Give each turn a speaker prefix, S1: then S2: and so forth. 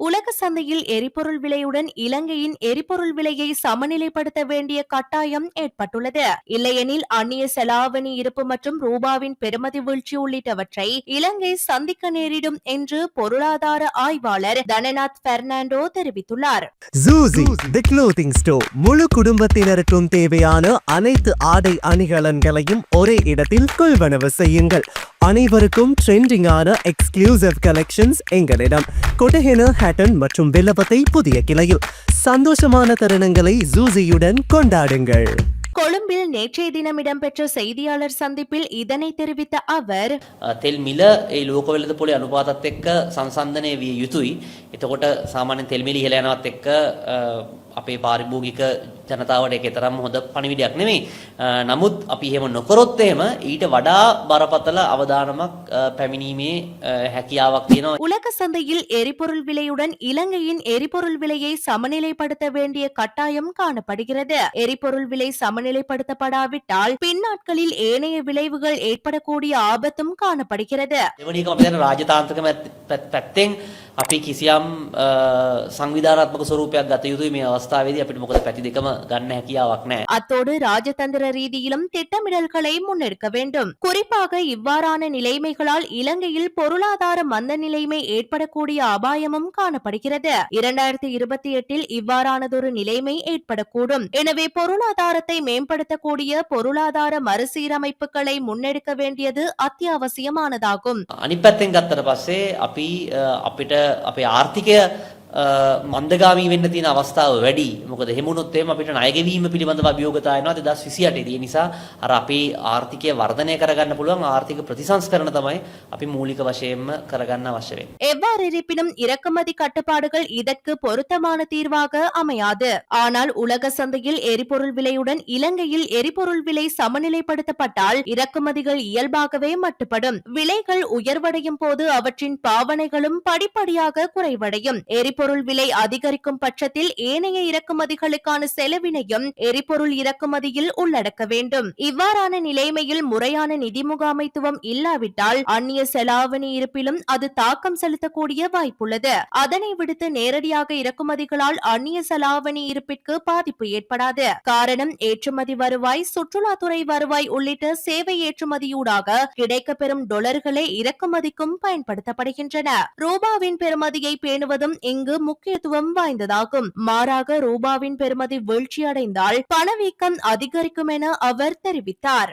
S1: உலக சந்தையில் எரிபொருள் விலையுடன் இலங்கையின் எரிபொருள் விலையை சமநிலைப்படுத்த வேண்டிய கட்டாயம் ஏற்பட்டுள்ளது. இல்லையெனில் அந்நிய செலாவணி இருப்பு மற்றும் ரூபாவின் பெறுமதி வீழ்ச்சி உள்ளிட்டவற்றை இலங்கை சந்திக்க நேரிடும் என்று பொருளாதார ஆய்வாளர் தனநாத் பெர்னாண்டோ தெரிவித்துள்ளார்.
S2: முழு குடும்பத்தினருக்கும் தேவையான அனைத்து ஆடை அணிகலன்களையும் ஒரே இடத்தில் கொள்வனவு செய்யுங்கள். அனைவருக்கும் ட்ரெண்டிங்கான எக்ஸ்க்ளூசிவ் கலெக்ஷன்ஸ் எங்களிடம். கொட்டஹென ஹேட்டன் மற்றும் வில்லபத்தை புதிய கிளையில் சந்தோஷமான தருணங்களை ஜூசியுடன் கொண்டாடுங்கள்
S1: கொழும்பில் நேற்றைய தினம் இடம்பெற்ற செய்தியாளர் சந்திப்பில் இதனை தெரிவித்த அவர்
S3: අ, තෙල් මිල ඒ ලෝක වෙළඳ පොලේ අනුපාතත් එක්ක සංසන්දනය විය යුතුයි. එතකොට සාමාන්‍යයෙන් තෙල් මිල ඉහළ යනවත් එක්ක අ, අපේ පාරිභෝගික ජනතාවට ඒක තරම් හොඳ පණිවිඩයක් නෙමෙයි. අ, නමුත් අපි එහෙම නොකරොත් එහෙම ඊට වඩා බරපතල අවදානමක් අ, පැමිණීමේ අ, හැකියාවක් තියෙනවා.
S1: உலக சந்தையில் எரிபொருள் விலையுடன் இலங்கையின் எரிபொருள் விலையை சமநிலைப்படுத்த வேண்டிய கட்டாயம் காணப்படுகிறது எரிபொருள் விலை சமநிலைப்படுத்தப்படாவிட்டால் பின்னாட்களில் ஏனைய விளைவுகள் ஏற்படக்கூடிய ஆபத்தும் காணப்படுகிறது
S3: දෙවනි එක අපි දැන් රාජතාන්ත්‍රික මැත්- පැත්- පැත්තෙන් අපි කිසියම් අ, සංවිධානාත්මක ස්වරූපයක් ගත යුතුයි මේ අවස්ථාවේදී අපිට මොකද පැති දෙකම ගන්න හැකියාවක් නැහැ.
S1: அத்தோடு ராஜதந்திர ரீதியிலும் திட்டமிடல்களை முன்னெடுக்க வேண்டும் குறிப்பாக இவ்வாறான நிலைமைகளால் இலங்கையில் பொருளாதார மந்த நிலைமை ஏற்படக்கூடிய அபாயமும் காணப்படுகிறது இரண்டாயிரத்தி இருபத்தி எட்டில் இவ்வாறானதொரு நிலைமை ஏற்படக்கூடும் எனவே பொருளாதாரத்தை மேம்படுத்தக்கூடிய பொருளாதார மறுசீரமைப்புகளை முன்னெடுக்க வேண்டியது அத்தியாவசியமானதாகும்
S3: අනිත් පැත්තෙන් ගත්තට පස්සේ අපි අ, අපිට අපේ ආර්ථිකය අ, මන්දගාමී වෙන්න තියෙන අවස්ථාව වැඩි. මොකද එහෙම වුණොත් එහෙම අපිට ණය ගෙවීම පිළිබඳව අභියෝගතා එනවා 2028 දී. ඒ නිසා අර අපේ ආර්ථිකය වර්ධනය කරගන්න පුළුවන් ආර්ථික ප්‍රතිසංස්කරණ තමයි අපි මූලික වශයෙන්ම කරගන්න අවශ්‍ය වෙන්නේ.
S1: எவ்வாறு இருப்பினும் இறக்குமதி கட்டுப்பாடுகள் இதற்கு பொருத்தமான தீர்வாக அமையாது ஆனால் உலக சந்தையில் எரிபொருள் விலையுடன் இலங்கையில் எரிபொருள் விலை சமநிலைப்படுத்தப்பட்டால் இறக்குமதிகள் இயல்பாகவே மட்டுப்படும் விலைகள் உயர்வடையும் போது அவற்றின் பாவனைகளும் படிப்படியாக குறைவடையும் எரிபொருள் விலை அதிகரிக்கும் பட்சத்தில் ஏனைய இறக்குமதிகளுக்கான செலவினையும் எரிபொருள் இறக்குமதியில் உள்ளடக்க வேண்டும். இவ்வாறான நிலைமையில் முறையான நிதி முகாமைத்துவம் இல்லாவிட்டால் அந்நிய செலாவணி இருப்பிலும் அது தாக்கம் செலுத்தக்கூடிய வாய்ப்புள்ளது. அதனை விடுத்து நேரடியாக இறக்குமதிகளால் அந்நிய செலாவணி இருப்பிற்கு பாதிப்பு ஏற்படாது. காரணம் ஏற்றுமதி வருவாய் சுற்றுலாத்துறை வருவாய் உள்ளிட்ட சேவை ஏற்றுமதியூடாக கிடைக்கப்பெறும் டொலர்களே இறக்குமதிக்கும் பயன்படுத்தப்படுகின்றன. ரூபாவின் பெறுமதியை பேணுவதும் இங்கு முக்கியத்துவம் வாய்ந்ததாகும். மாறாக ரூபாவின் பெறுமதி வீழ்ச்சியடைந்தால் பணவீக்கம் அதிகரிக்கும் என அவர் தெரிவித்தார்.